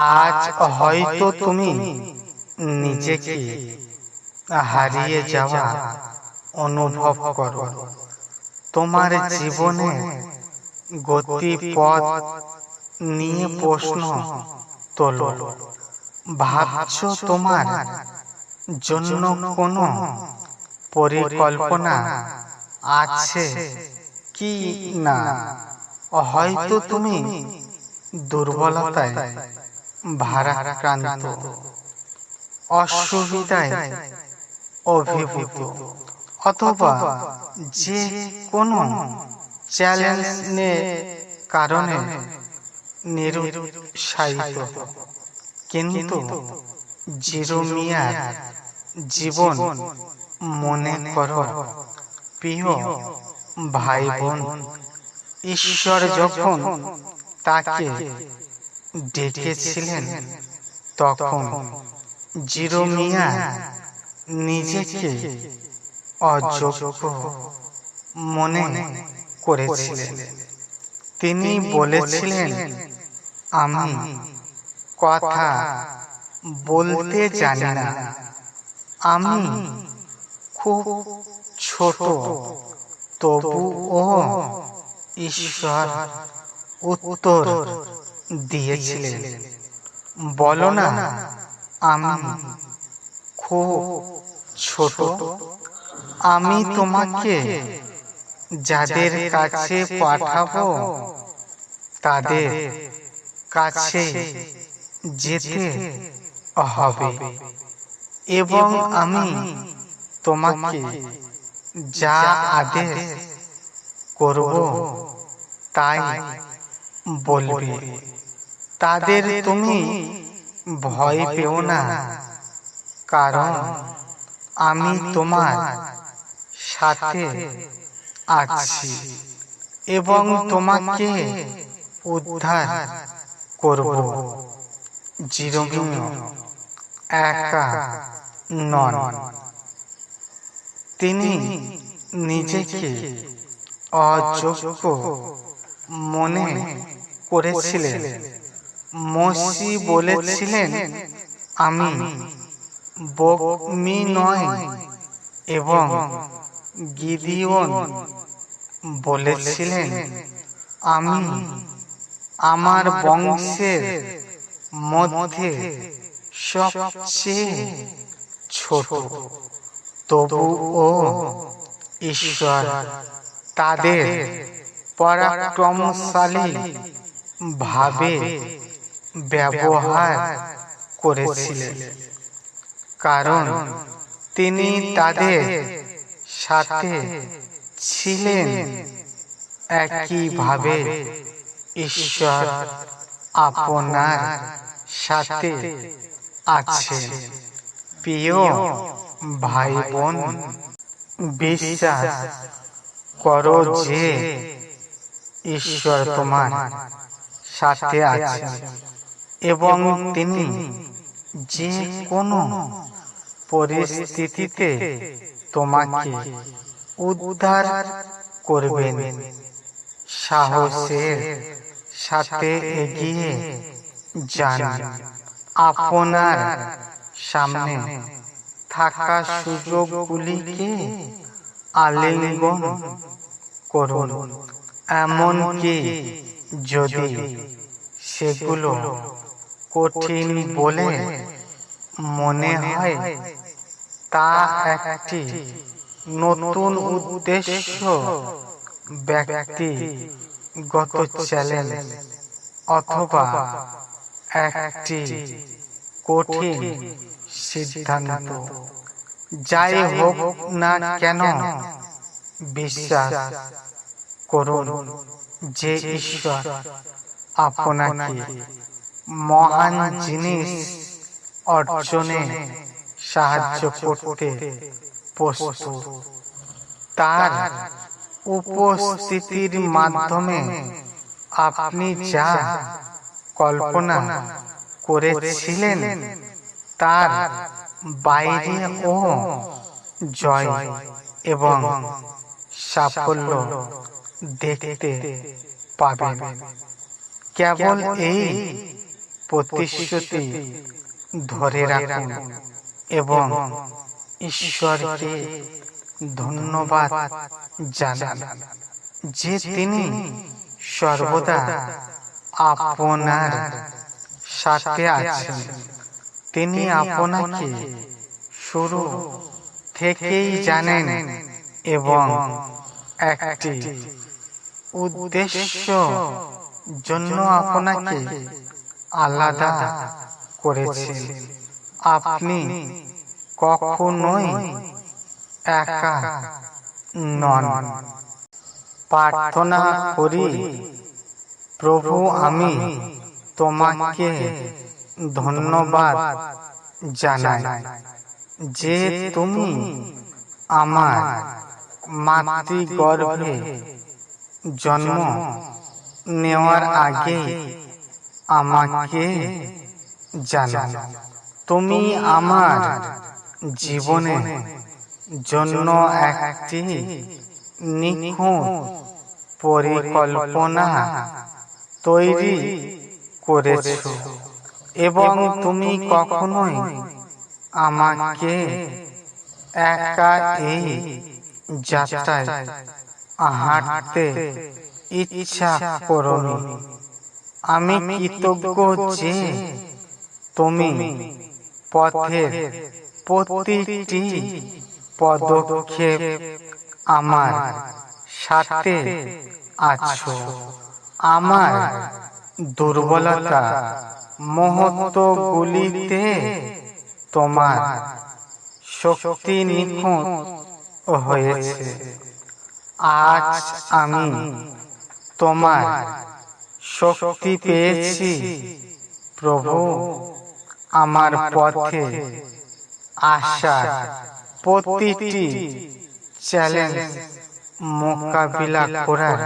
আজ হয়তো তুমি নিজেকে হারিয়ে যাওয়া অনুভব করো। তোমার জীবনে গতিপথ নিয়ে প্রশ্ন তোলো। ভাবছ তোমার জন্য কোনো পরিকল্পনা আছে কি না? হয়তো তুমি দুর্বলতায় ভারাক্রান্ত, অসুবিধায় অভিভূত, অথবা যে কোনো চ্যালেঞ্জের কারণে নিরুৎসাহিত। কিন্তু জিরোমিয়ার জীবন মনে কর, প্রিয় ভাই বোন ঈশ্বর যখন তাকে ডেকেছিলেন তখন জিরোমিয়া নিজেকে অযোগ্য মনে করেছিলেন। তিনি বলেছিলেন, আমি কথা বলতে জানি না। আমি খুব ছোট, তবুও ঈশ্বর উত্তর দিয়েছিলেন। বলো না, আমি খুব ছোট। আমি তোমাকে যাদের কাছে পাঠাবো, তাদের কাছে যেতে হবে। এবং আমি তোমাকে যা আদেশ করব, তাই বলবে। তাদের তুমি ভয় পেও না। কারণ আমি তোমার সাথে আছি এবং তোমাকে উদ্ধার করব। জিরোমিও একা নন। তিনি নিজেকে অযোগ্য মনে করেছিলেন। মসি বলেছিলেন, আমি বকমি নয় এবং গিদিওন বলেছিলেন, আমি আমার বংশের মধ্যে সবচেয়ে ছোট। তবুও ঈশ্বর তাদের পরাক্রমশালী ভাবে ব্যবহার করেছিলেন। কারণ তিনি তাদের সাথে ছিলেন। একইভাবে ঈশ্বর আপনার সাথে আছে প্রিয় ভাই বোন বিশ্বাস করো যে ঈশ্বর তোমার সাথে আছে এবং তিনি যে কোনো পরিস্থিতিতে তোমাকে উদ্ধার করবেন। সাহসের সাথে এগিয়ে যান। আপনার সামনে থাকা সুযোগগুলিকে আলিঙ্গন করুন। এমনকি যদি সেগুলো কঠিন বলে মনে হয়। তা একটি নতুন উদ্দেশ্য ব্যক্তিগত চ্যালেঞ্জ অথবা একটি কঠিন সিদ্ধান্ত। যাই হোক না কেন, বিশ্বাস করুন যে ঈশ্বর আপনাকে মহান জিনিস অর্জনে সাহায্য করতে প্রস্তুত। তার উপস্থিতির মাধ্যমে আপনি যা কল্পনা করেছিলেন তার বাইরে ও জয় এবং সাফল্য দেখতে পাবেন। কেবল এই প্রতিশ্রুতি ধরে রাখুন এবং ঈশ্বরকে ধন্যবাদ জানান। যে তিনি সর্বদা আপনার সাথে আছেন। তিনি আপনাকে শুরু থেকেই জানেন এবং একটি উদ্দেশ্য জন্য আপনাকে আলাদা করেছেন। আপনি কখনোই একা নন। প্রার্থনা করি, প্রভু আমি তোমাকে ধন্যবাদ জানাই যে তুমি আমার মাতৃগর্ভে জন্ম নেওয়ার আগে আমাকে জানো, তুমি আমার জীবনে জন্য একটি নিখুঁত পরিকল্পনা তৈরি করেছ এবং তুমি কখনোই আমাকে একা এই যাত্রায় হাঁটতে ইচ্ছা করনি। আমি কৃতজ্ঞ যে তুমি পথের প্রতিটি পদক্ষেপ আমার সাথে আছো। আমার দুর্বলতা মুহূর্তগুলিতে তোমার শক্তি নিখুঁত হয়েছে। আজ আমি তোমার শক্তি পেয়েছি। প্রভু আমার পথে আসা। প্রতিটি চ্যালেঞ্জ মোকাবিলা করার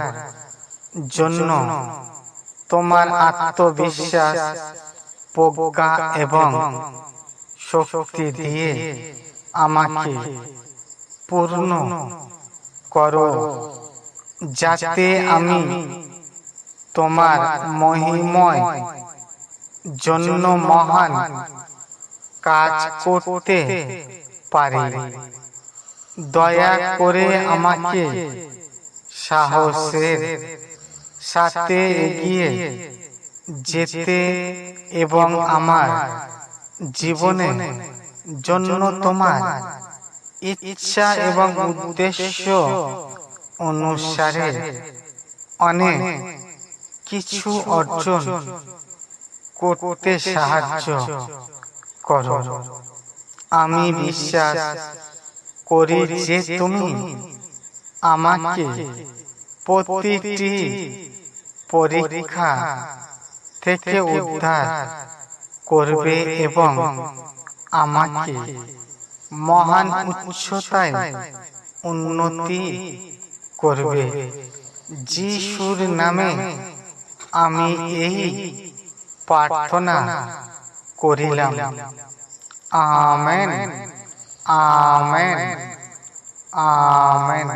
জন্য তোমার আত্মবিশ্বাস প্রজ্ঞা এবং শক্তি দিয়ে আমাকে পূর্ণ করো। যাতে আমি তোমার মহিময়, জন্য মহান কাজ করতে পারি। দয়া করে আমাকে সাহসের সাথে এগিয়ে যেতে এবং আমার জীবনে জন্য তোমার ইচ্ছা এবং উদ্দেশ্য অনুসারে অনেক কিছু অর্জন করতে সাহায্য করো। আমি বিশ্বাস করি যে তুমি আমাকে প্রতিটি পরীক্ষা থেকে উদ্ধার করবে এবং আমাকে মহান উচ্চতায় উন্নতি করবে। যিশুর নামে আমি এই প্রার্থনা করিলাম। আমেন। আমেন। আমেন।